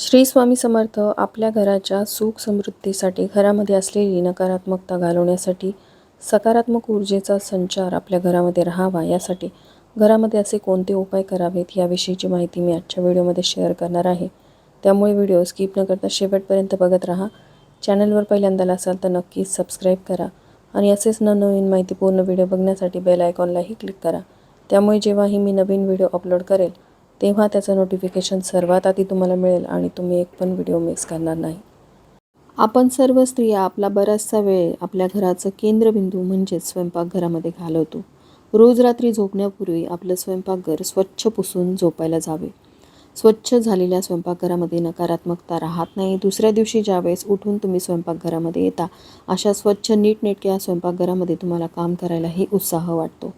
श्री स्वामी समर्थ आपल्या घराच्या सुख समृद्धीसाठी घरामध्ये असलेली नकारात्मकता घालवण्यासाठी सकारात्मक ऊर्जेचा संचार आपल्या घरामध्ये राहावा यासाठी घरामध्ये असे कोणते उपाय करावेत याविषयीची माहिती मी आजच्या व्हिडिओमध्ये शेअर करणार आहे. त्यामुळे व्हिडिओ स्किप न करता शेवटपर्यंत बघत राहा. चॅनलवर पहिल्यांदा असाल तर नक्कीच सबस्क्राईब करा आणि असेच नवनवीन माहितीपूर्ण व्हिडिओ बघण्यासाठी बेल आयकॉनलाही क्लिक करा. त्यामुळे जेव्हाही मी नवीन व्हिडिओ अपलोड करेल तेव्हा त्याचं नोटिफिकेशन सर्वात आधी तुम्हाला मिळेल आणि तुम्ही एक पण व्हिडिओ मिस करणार नाही. आपण सर्व स्त्रिया आपला बराचसा वेळ आपल्या घराचं केंद्रबिंदू म्हणजेच स्वयंपाकघरामध्ये घालवतो. रोज रात्री झोपण्यापूर्वी आपलं स्वयंपाकघर स्वच्छ पुसून झोपायला जावे. स्वच्छ झालेल्या स्वयंपाकघरामध्ये नकारात्मकता राहत नाही. दुसऱ्या दिवशी ज्यावेळेस उठून तुम्ही स्वयंपाकघरामध्ये येता अशा स्वच्छ नीटनेटक्या स्वयंपाकघरामध्ये तुम्हाला काम करायलाही उत्साह वाटतो.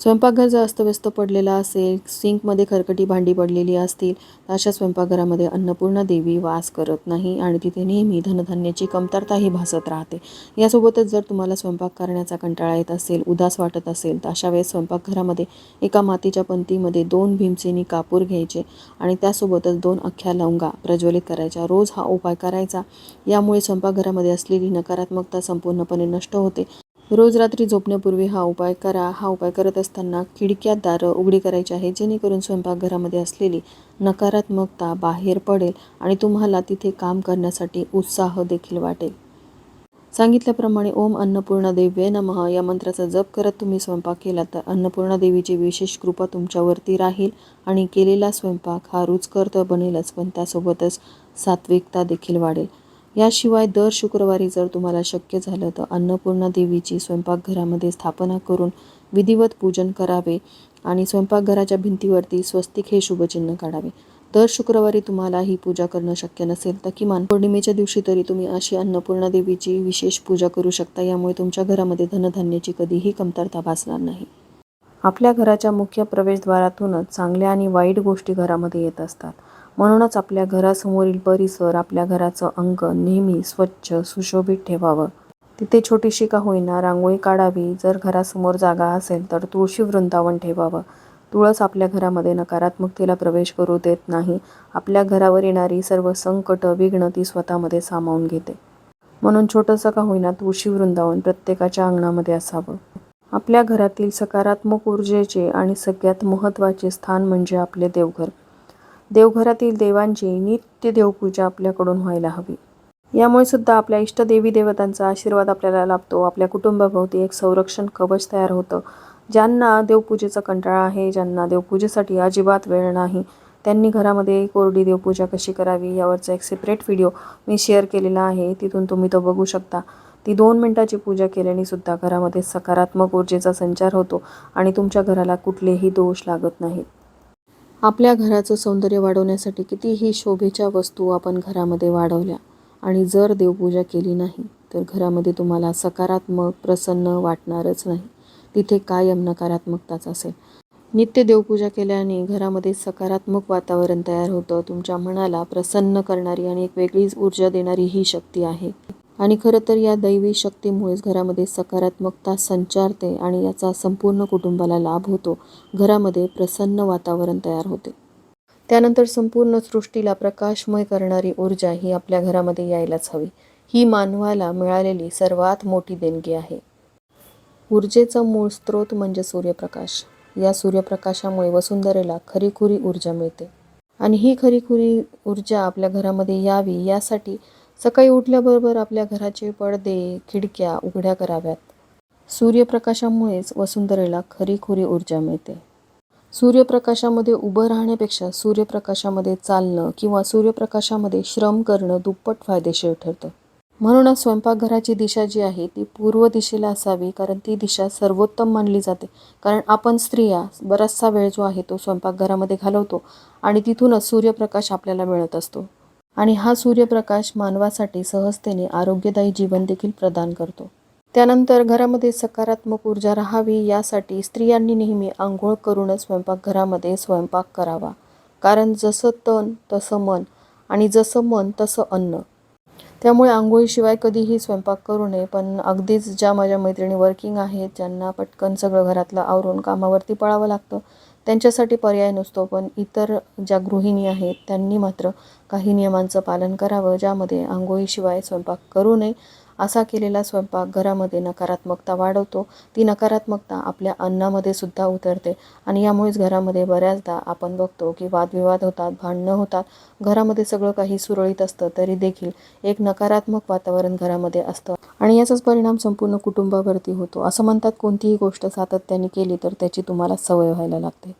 स्वयंपाकघर जर अस्तव्यस्त पडलेला असेल सिंकमध्ये खरकटी भांडी पडलेली असतील तर अशा स्वयंपाकघरामध्ये अन्नपूर्णा देवी वास करत नाही आणि तिथे नेहमी धनधान्याची कमतरताही भासत राहते. यासोबतच जर तुम्हाला स्वयंपाक करण्याचा कंटाळा येत असेल उदास वाटत असेल तर अशा वेळेस स्वयंपाकघरामध्ये एका मातीच्या पंतीमध्ये दोन भीमसेनी कापूर घ्यायचे आणि त्यासोबतच दोन अख्ख्या लवंगा प्रज्वलित करायच्या. रोज हा उपाय करायचा. यामुळे स्वयंपाकघरामध्ये असलेली नकारात्मकता संपूर्णपणे नष्ट होते. रोज रात्री झोपण्यापूर्वी हा उपाय करा. हा उपाय करत असताना खिडक्यात दारं उघडी करायची आहे जेणेकरून स्वयंपाकघरामध्ये असलेली नकारात्मकता बाहेर पडेल आणि तुम्हाला तिथे काम करण्यासाठी उत्साह देखील वाटेल. सांगितल्याप्रमाणे ओम अन्नपूर्णा देव्य नमः. या मंत्राचा जप करत तुम्ही स्वयंपाक केला तर अन्नपूर्णा देवीची विशेष कृपा तुमच्यावरती राहील आणि केलेला स्वयंपाक हा रुचकर तर बनेलच पण त्यासोबतच सात्विकता देखील वाढेल. याशिवाय दर शुक्रवारी जर तुम्हाला शक्य झालं तर अन्नपूर्णा देवीची स्वयंपाकघरामध्ये स्थापना करून विधिवत पूजन करावे आणि स्वयंपाकघराच्या भिंतीवरती स्वस्तिक हे शुभचिन्ह काढावे. दर शुक्रवारी तुम्हाला ही पूजा करणं शक्य नसेल तर किमान पौर्णिमेच्या दिवशी तरी तुम्ही अशी अन्नपूर्णा देवीची विशेष पूजा करू शकता. यामुळे तुमच्या घरामध्ये धनधान्याची कधीही कमतरता भासणार नाही. आपल्या घराच्या मुख्य प्रवेशद्वारातूनच चांगल्या आणि वाईट गोष्टी घरामध्ये येत असतात. म्हणूनच आपल्या घरासमोरील परिसर आपल्या घराचं अंगण नेहमी स्वच्छ सुशोभित ठेवावं. तिथे छोटीशी का होईना रांगोळी काढावी. जर घरासमोर जागा असेल तर तुळशी वृंदावन ठेवावं. तुळस आपल्या घरामध्ये नकारात्मकतेला प्रवेश करू देत नाही. आपल्या घरावर येणारी सर्व संकट विघ्न ती स्वतःमध्ये सामावून घेते. म्हणून छोटंसं का होईना तुळशी वृंदावन प्रत्येकाच्या अंगणामध्ये असावं. आपल्या घरातील सकारात्मक ऊर्जेचे आणि सगळ्यात महत्त्वाचे स्थान म्हणजे आपले देवघर. देवघरातील देवांची नित्य देवपूजा आपल्याकडून व्हायला हवी. यामुळे सुद्धा आपल्या इष्टदेवी देवतांचा आशीर्वाद आपल्याला लाभतो. आपल्या कुटुंबाभोवती एक संरक्षण कवच तयार होतं. ज्यांना देवपूजेचा कंटाळा आहे ज्यांना देवपूजेसाठी अजिबात वेळ नाही त्यांनी घरामध्ये कोरडी देवपूजा कशी करावी यावरचा एक सेपरेट व्हिडिओ मी शेअर केलेला आहे. तिथून तुम्ही तो बघू शकता. ती दोन मिनटाची पूजा केल्याने सुद्धा घरामध्ये सकारात्मक ऊर्जेचा संचार होतो आणि तुमच्या घराला कुठलेही दोष लागत नाहीत. आपल्या घराचं सौंदर्य वाढवण्यासाठी कितीही शोभेच्या वस्तू आपण घरामध्ये वाढवल्या आणि जर देवपूजा केली नाही तर घरामध्ये तुम्हाला सकारात्मक प्रसन्न वाटणारच नाही. तिथे कायम नकारात्मकताच असेल. नित्य देवपूजा केल्याने घरामध्ये सकारात्मक वातावरण तयार होतं. तुमच्या मनाला प्रसन्न करणारी आणि एक वेगळीच ऊर्जा देणारी ही शक्ती आहे. आणि खरं तर या दैवी शक्तीमुळेच घरामध्ये सकारात्मकता संचारते आणि याचा संपूर्ण कुटुंबाला लाभ होतो. घरामध्ये प्रसन्न वातावरण तयार होते. त्यानंतर संपूर्ण सृष्टीला प्रकाशमय करणारी ऊर्जा ही आपल्या घरामध्ये यायलाच हवी. ही मानवाला मिळालेली सर्वात मोठी देणगी आहे. ऊर्जेचा मूळ स्रोत म्हणजे सूर्यप्रकाश. या सूर्यप्रकाशामुळे वसुंधरेला खरीखुरी ऊर्जा मिळते. आणि ही खरीखुरी ऊर्जा आपल्या घरामध्ये यावी यासाठी सकाळी उठल्याबरोबर आपल्या घराचे पडदे खिडक्या उघड्या कराव्यात. सूर्यप्रकाशामुळेच वसुंधरेला खरीखुरी ऊर्जा मिळते. सूर्यप्रकाशामध्ये उभं राहण्यापेक्षा सूर्यप्रकाशामध्ये चालणं किंवा सूर्यप्रकाशामध्ये श्रम करणं दुप्पट फायदेशीर ठरतं. म्हणूनच स्वयंपाकघराची दिशा जी आहे ती पूर्व दिशेला असावी कारण ती दिशा सर्वोत्तम मानली जाते. कारण आपण स्त्रिया बराचसा वेळ जो आहे तो स्वयंपाकघरामध्ये घालवतो आणि तिथूनच सूर्यप्रकाश आपल्याला मिळत असतो. आणि हा सूर्यप्रकाश मानवासाठी सहजतेने आरोग्यदायी जीवन देखील प्रदान करतो. त्यानंतर घरामध्ये सकारात्मक ऊर्जा राहावी यासाठी स्त्रियांनी नेहमी आंघोळ करूनच स्वयंपाकघरामध्ये स्वयंपाक करावा. कारण जसं तन तसं मन आणि जसं मन तसं अन्न. त्यामुळे आंघोळीशिवाय कधीही स्वयंपाक करू नये पण अगदीच ज्या माझ्या मैत्रिणी वर्किंग आहेत ज्यांना पटकन सगळं घरातलं आवरून कामावरती पळावं लागतं त्यांच्यासाठी पर्याय नसतो पण इतर ज्या गृहिणी आहेत त्यांनी मात्र काही नियमांचं पालन करावं ज्यामध्ये आंघोळीशिवाय स्वयंपाक करू नये. असा केलेला स्वयंपाक घरामध्ये नकारात्मकता वाढवतो. ती नकारात्मकता आपल्या अन्नामध्ये सुद्धा उतरते आणि यामुळेच घरामध्ये बऱ्याचदा आपण बघतो की वादविवाद होतात भांडणं होतात. घरामध्ये सगळं काही सुरळीत असतं तरी देखील एक नकारात्मक वातावरण घरामध्ये असतं आणि याचाच परिणाम संपूर्ण कुटुंबावरती होतो. असं म्हणतात कोणतीही गोष्ट सातत्याने केली तर त्याची तुम्हाला सवय व्हायला लागते.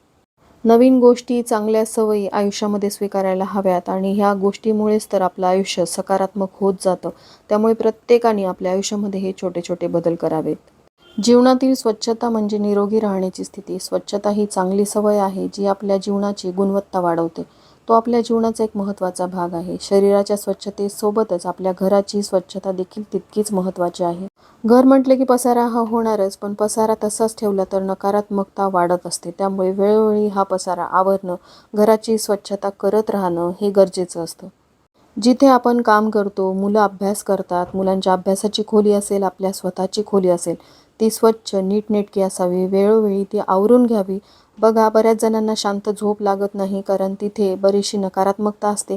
नवीन गोष्टी चांगल्या सवयी आयुष्यामध्ये स्वीकारायला हव्यात आणि ह्या गोष्टीमुळेच तर आपलं आयुष्य सकारात्मक होत जातं. त्यामुळे प्रत्येकाने आपल्या आयुष्यामध्ये हे छोटे छोटे बदल करावेत. जीवनातील स्वच्छता म्हणजे निरोगी राहण्याची स्थिती. स्वच्छता ही चांगली सवय आहे जी आपल्या जीवनाची गुणवत्ता वाढवते. तो आपल्या जीवनाचा एक महत्त्वाचा भाग आहे. शरीराच्या स्वच्छतेसोबतच आपल्या घराची स्वच्छता देखील तितकीच महत्त्वाची आहे. घर म्हटले की पसारा हा होणारच पण पसारा तसाच ठेवला तर नकारात्मकता वाढत असते. त्यामुळे वेळोवेळी हा पसारा आवरणं घराची स्वच्छता करत राहणं हे गरजेचं असतं. जिथे आपण काम करतो मुलं अभ्यास करतात मुलांच्या अभ्यासाची खोली असेल आपल्या स्वतःची खोली असेल ती स्वच्छ नीटनेटकी असावी. वेळोवेळी ती आवरून घ्यावी. बघा बऱ्याच जणांना शांत झोप लागत नाही कारण तिथे बरीचशी नकारात्मकता असते.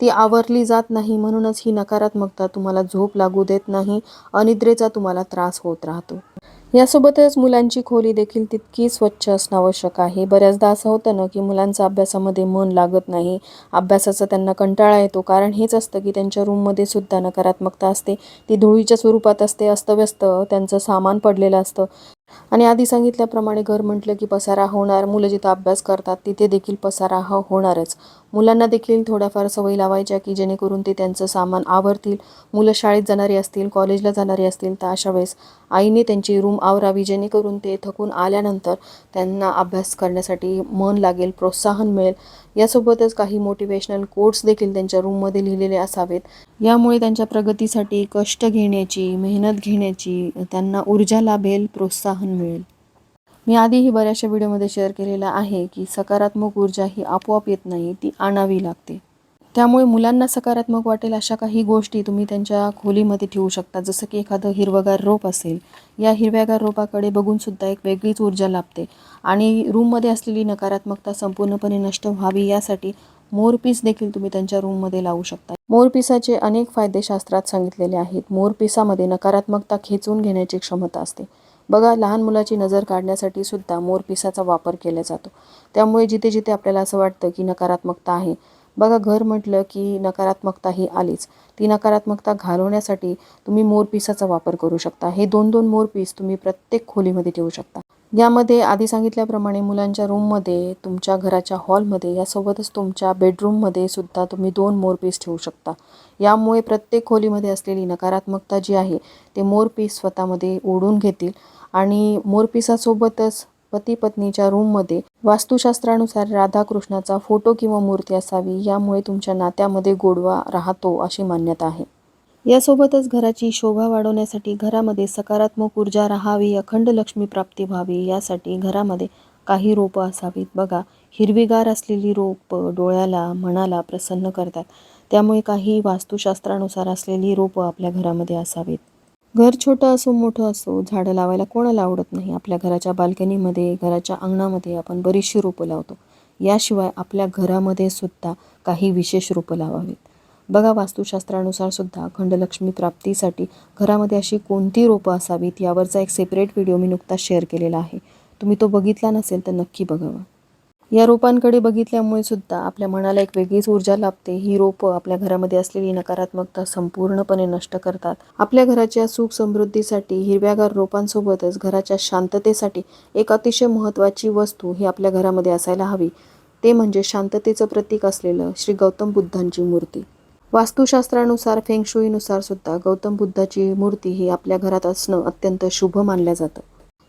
ती आवरली जात नाही म्हणूनच ही नकारात्मकता तुम्हाला झोप लागू देत नाही अनिद्रेचा तुम्हाला त्रास होत राहतो. यासोबतच मुलांची खोली देखील तितकी स्वच्छ असणं आवश्यक आहे. बऱ्याचदा असं होतं ना की मुलांचं अभ्यासामध्ये मन लागत नाही. अभ्यासाचा त्यांना कंटाळा येतो कारण हेच असतं की त्यांच्या रूममध्ये सुद्धा नकारात्मकता असते. ती धुळीच्या स्वरूपात असते अस्तव्यस्त त्यांचं सामान पडलेलं असतं. आणि आधी सांगितल्याप्रमाणे घर म्हटलं की पसारा होणार मुलं जिथं अभ्यास करतात तिथे देखील पसारा हा होणारच. मुलांना देखील थोड्याफार सवयी लावायच्या की जेणेकरून ते त्यांचं सामान आवरतील. मुलं शाळेत जाणारी असतील कॉलेजला जाणारी असतील तर अशा वेळेस आईने त्यांची रूम आवरावी जेणेकरून ते थकून आल्यानंतर त्यांना अभ्यास करण्यासाठी मन लागेल प्रोत्साहन मिळेल. यासोबतच काही मोटिवेशनल कोट्स देखील त्यांच्या रूममध्ये लिहिलेले असावेत. यामुळे त्यांच्या प्रगतीसाठी कष्ट घेण्याची मेहनत घेण्याची त्यांना ऊर्जा लाभेल प्रोत्साहन मिळेल. मी आधीही बऱ्याचशा व्हिडिओमध्ये शेअर केलेलं आहे की सकारात्मक ऊर्जा ही आपोआप येत नाही ती आणावी लागते. त्यामुळे मुलांना सकारात्मक वाटेल अशा काही गोष्टी तुम्ही त्यांच्या खोलीमध्ये ठेवू शकता. जसं की एखादं हिरवगार रोप असेल या हिरव्यागार रोपाकडे बघूनसुद्धा एक वेगळीच ऊर्जा लाभते. आणि रूममध्ये असलेली नकारात्मकता संपूर्णपणे नष्ट व्हावी यासाठी मोरपीस देखील तुम्ही त्यांच्या रूममध्ये लावू शकता. मोरपिसाचे अनेक फायदे शास्त्रात सांगितलेले आहेत. मोरपिसामध्ये नकारात्मकता खेचून घेण्याची क्षमता असते. बघा लहान मुलाची नजर काढण्यासाठी सुद्धा मोरपिसाचा वापर केला जातो. त्यामुळे जिथे जिथे आपल्याला असं वाटतं की नकारात्मकता आहे बघा घर म्हटलं की नकारात्मकता ही आलीच. ती नकारात्मकता घालवण्यासाठी तुम्ही मोरपिसाचा वापर करू शकता. हे दोन दोन मोरपीस तुम्ही प्रत्येक खोलीमध्ये ठेवू शकता. यामध्ये आधी सांगितल्याप्रमाणे मुलांच्या रूममध्ये तुमच्या घराच्या हॉलमध्ये यासोबतच तुमच्या बेडरूममध्ये सुद्धा तुम्ही दोन मोरपीस ठेवू शकता. यामुळे प्रत्येक खोलीमध्ये असलेली नकारात्मकता जी आहे ते मोरपीस स्वतःमध्ये ओढून घेतील आणि मोरपिसासोबतच पती पत्नीच्या रूममध्ये वास्तुशास्त्रानुसार राधाकृष्णाचा फोटो किंवा मूर्ती असावी यामुळे तुमच्या नात्यामध्ये गोडवा राहतो अशी मान्यता आहे. यासोबतच घराची शोभा वाढवण्यासाठी घरामध्ये सकारात्मक ऊर्जा राहावी अखंड लक्ष्मी प्राप्ती व्हावी यासाठी घरामध्ये काही रोपं असावीत. बघा हिरवीगार असलेली रोपं डोळ्याला मनाला प्रसन्न करतात. त्यामुळे काही वास्तुशास्त्रानुसार असलेली रोपं आपल्या घरामध्ये असावीत. घर छोटं असो मोठं असो झाडं लावायला कोणाला आवडत नाही. आपल्या घराच्या बाल्कनीमध्ये घराच्या अंगणामध्ये आपण बरीचशी रोपं लावतो. याशिवाय आपल्या घरामध्ये सुद्धा काही विशेष रोपं लावावीत. बघा वास्तुशास्त्रानुसार सुद्धा खंडलक्ष्मी प्राप्तीसाठी घरामध्ये अशी कोणती रोपं असावीत यावरचा एक सेपरेट व्हिडिओ मी नुकताच शेअर केलेला आहे. तुम्ही तो बघितला नसेल तर नक्की बघावा. या रोपांकडे बघितल्यामुळे सुद्धा आपल्या मनाला एक वेगळीच ऊर्जा लाभते. ही रोपं आपल्या घरामध्ये असलेली नकारात्मकता संपूर्णपणे नष्ट करतात. आपल्या घराच्या सुख समृद्धीसाठी हिरव्यागार रोपांसोबतच घराच्या शांततेसाठी एक अतिशय महत्त्वाची वस्तू ही आपल्या घरामध्ये असायला हवी. ते म्हणजे शांततेचं प्रतीक असलेलं श्री गौतम बुद्धांची मूर्ती. वास्तुशास्त्रानुसार फेंगशुईनुसार सुद्धा गौतम बुद्धाची मूर्ती ही आपल्या घरात असणं अत्यंत शुभ मानलं जातं.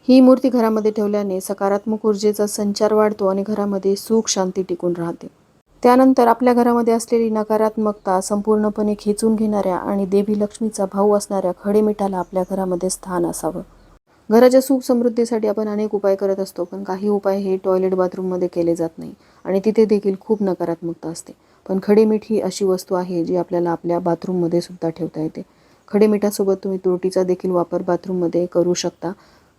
ही मूर्ती घरामध्ये ठेवल्याने सकारात्मक ऊर्जेचा संचार वाढतो आणि घरामध्ये सुख शांती टिकून राहते. त्यानंतर आपल्या घरामध्ये असलेली नकारात्मकता संपूर्णपणे खेचून घेणाऱ्या आणि देवी लक्ष्मीचा भाऊ असणाऱ्या खडेमिठाला आपल्या घरामध्ये स्थान असावं. घराच्या सुख समृद्धीसाठी आपण अनेक उपाय करत असतो पण काही उपाय हे टॉयलेट बाथरूममध्ये केले जात नाही आणि तिथे देखील खूप नकारात्मकता असते. पण खडेमीठ ही अशी वस्तू आहे जी आपल्याला आपल्या बाथरूममध्ये सुद्धा ठेवता येते. खडेमिठासोबत तुम्ही तुरटीचा देखील वापर बाथरूममध्ये करू शकता.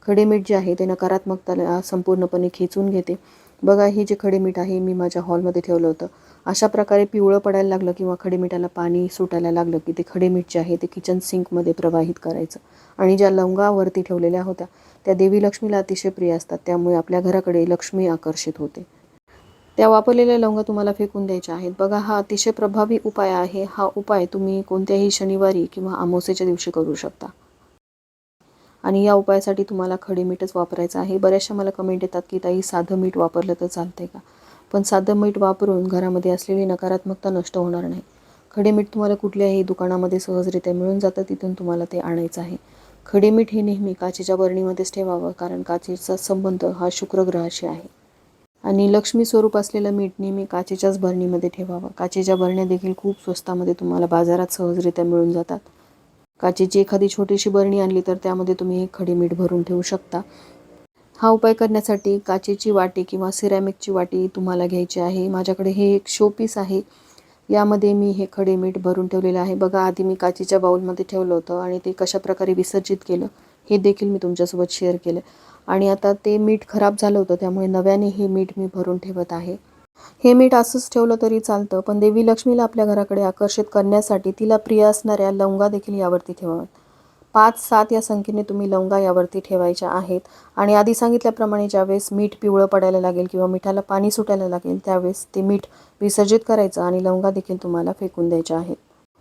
खडेमीठ जे आहे ते नकारात्मकताला संपूर्णपणे खेचून घेते. बघा हे जे खडे मीठ आहे मी माझ्या हॉलमध्ये ठेवलं होतं. अशा प्रकारे पिवळं पडायला लागलं किंवा खडीमिठाला पाणी सुटायला लागलं की ते खडे मीठ जे आहे ते किचन सिंकमध्ये प्रवाहित करायचं. आणि ज्या लवंगावरती ठेवलेल्या होत्या त्या देवी लक्ष्मीला अतिशय प्रिय असतात. त्यामुळे आपल्या घराकडे लक्ष्मी आकर्षित होते. त्या वापरलेल्या लवंगा तुम्हाला फेकून द्यायच्या आहेत. बघा हा अतिशय प्रभावी उपाय आहे. हा उपाय तुम्ही कोणत्याही शनिवारी किंवा आमोसेच्या दिवशी करू शकता. आणि या उपायासाठी तुम्हाला खडे मीठच वापरायचं आहे. बऱ्याचशा मला कमेंट येतात की ताई साधं मीठ वापरलं तर चालतंय का? पण साधं मीठ वापरून घरामध्ये असलेली नकारात्मकता नष्ट होणार नाही. खडे मीठ तुम्हाला कुठल्याही दुकानामध्ये सहजरित्या मिळून जातं तिथून तुम्हाला ते आणायचं आहे. खडे मीठ हे नेहमी काचेच्या बरणीमध्येच ठेवावं कारण काचेचा संबंध हा शुक्रग्रहाशी आहे. आणि लक्ष्मी स्वरूप असलेलं मीठ नेहमी काचेच्याच बरणीमध्ये ठेवावं. काचेच्या बरण्या देखील खूप स्वस्तामध्ये तुम्हाला बाजारात सहजरित्या मिळून जातात. काचेची एखादी छोटीशी बरणी आणली तर त्यामध्ये तुम्ही हे खडे मीठ भरून ठेवू शकता. हा उपाय करण्यासाठी काचेची वाटी किंवा सिरॅमिकची वाटी तुम्हाला घ्यायची आहे. माझ्याकडे हे एक शोपीस आहे. यामध्ये मी हे खडे मीठ भरून ठेवलेलं आहे. बघा आधी मी काचेच्या बाऊलमध्ये ठेवलं होतं आणि ते कशा प्रकारे विसर्जित केलं हे देखील मी तुमच्यासोबत शेअर केलं. आणि आता ते मीठ खराब झालं होतं त्यामुळे नव्याने हे मीठ मी भरून ठेवत आहे. हे मीठ असंच ठेवलं तरी चालतं पण देवी लक्ष्मीला आपल्या घराकडे आकर्षित करण्यासाठी तिला प्रिय असणाऱ्या लवंगा देखील यावरती ठेवाव्यात. पाच सात या संख्येने तुम्ही लवंगा यावरती ठेवायच्या आहेत. आणि आधी सांगितल्याप्रमाणे ज्यावेळेस मीठ पिवळं पडायला लागेल किंवा मिठाला पाणी सुटायला लागेल त्यावेळेस ते मीठ विसर्जित करायचं आणि लवंगा देखील तुम्हाला फेकून द्यायच्या आहेत.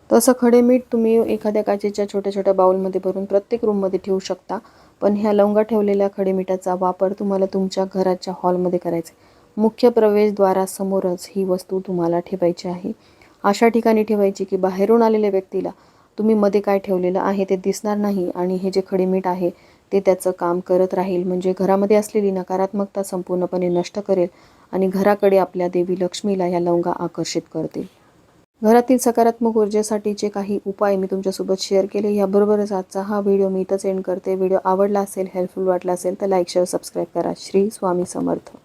तसं खडे मीठ तुम्ही एखाद्या काचेच्या छोट्या छोट्या बाउलमध्ये भरून प्रत्येक रूममध्ये ठेवू शकता. पण ह्या लवंगा ठेवलेल्या खडे मिठाचा वापर तुम्हाला तुमच्या घराच्या हॉलमध्ये करायचा मुख्य प्रवेशद्वारासमोरच ही वस्तू तुम्हाला ठेवायची आहे. अशा ठिकाणी ठेवायची की बाहेरून आलेल्या व्यक्तीला तुम्ही मध्ये काय ठेवलेलं आहे ते दिसणार नाही आणि हे जे खडीमीठ आहे ते त्याचं काम करत राहील. म्हणजे घरामध्ये असलेली नकारात्मकता संपूर्णपणे नष्ट करेल आणि घराकडे आपल्या देवी लक्ष्मीला ह्या लवंगा आकर्षित करतील. घरातील सकारात्मक ऊर्जेसाठीचे काही उपाय मी तुमच्यासोबत शेअर केले याबरोबरच आजचा हा व्हिडिओ मी इथंच एंड करते. व्हिडिओ आवडला असेल हेल्पफुल वाटला असेल तर लाईक शेअर सबस्क्राईब करा. श्री स्वामी समर्थ.